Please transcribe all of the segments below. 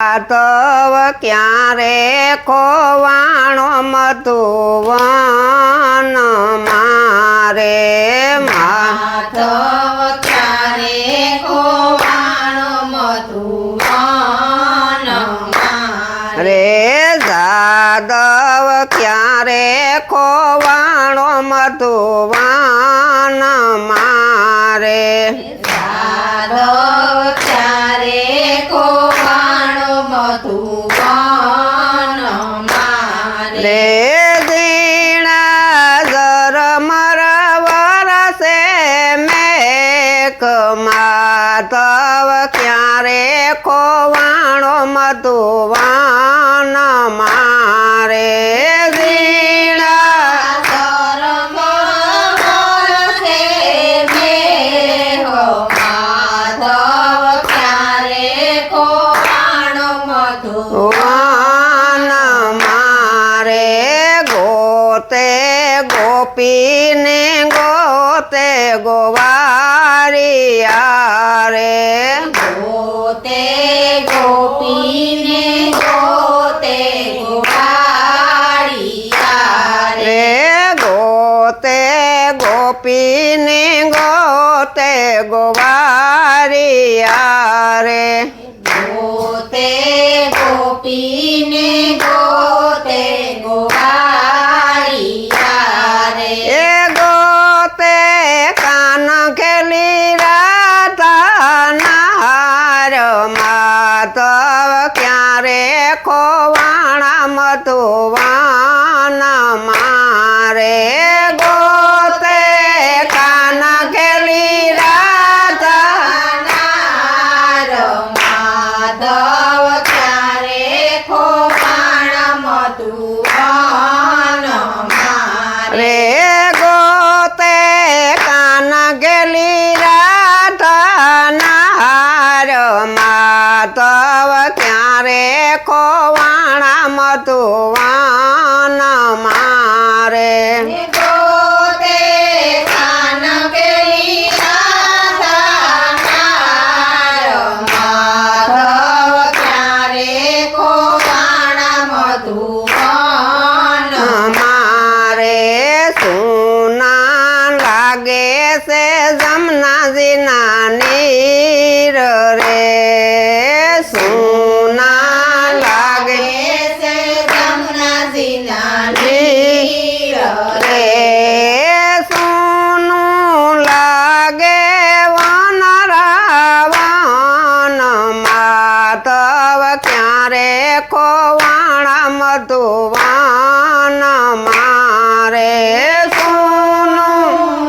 તવ ક્યારે ખોવાણો મધુવન મારે માધવ ક્યારે ખોવાણો મધુવન રે જાદવ ક્યારે ખોવાણો મધુવન મારે? જાદવ તવ ક્યારે કોવાણો મધુવાન મારે વાન મારે ગોતે ગોપીને ગો તે ગોવારિયા રે ગોતે ગોપીને ગોતે ગોવારિયા રે ગોતે ગોપીને ગોતે ગોવારિયા રે ગોતે ગોપી ખોવાણા મધુવાના મારે. વાતો વા મારે કોવાણા મધુવાન મારે સોનું.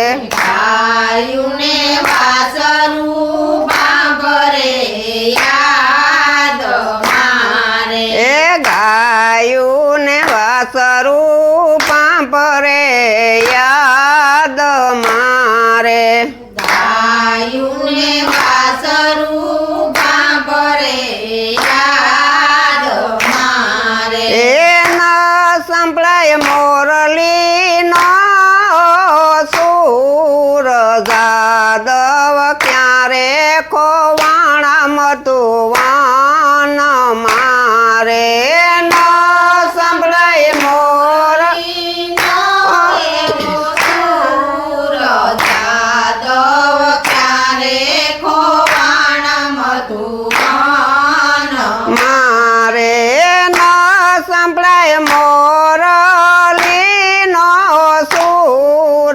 ખોવાણા મતું મારે.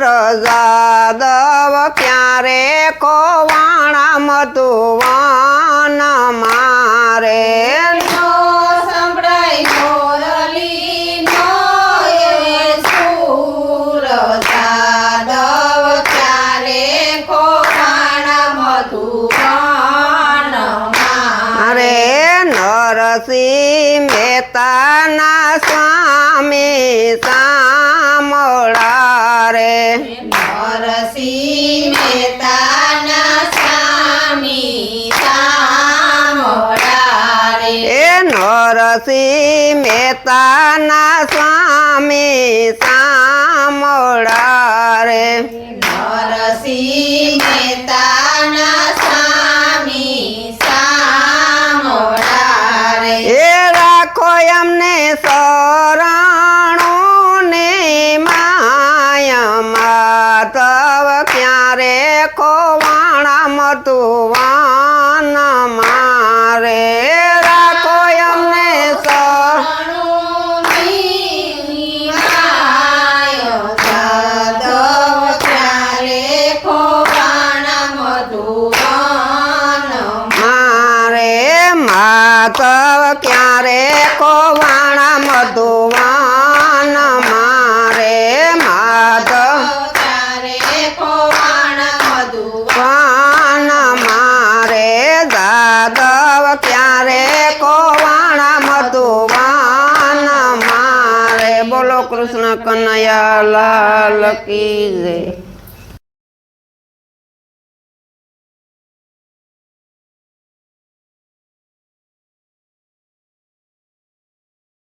જાદવ ક્યારે કોવાણા મતુવાન મારે નરસિંહ મહેતાના સ્વામી સામળા રે નરસિંહ મહેતાના સ્વામી એ નરસિંહ મહેતાના સ્વામી સામળા રે નરસિંહ મધુવાન મારે રાખો શરણ મારે માધવ ક્યારે કોવાણા મધુવાન કનૈયા લાલ કી જય.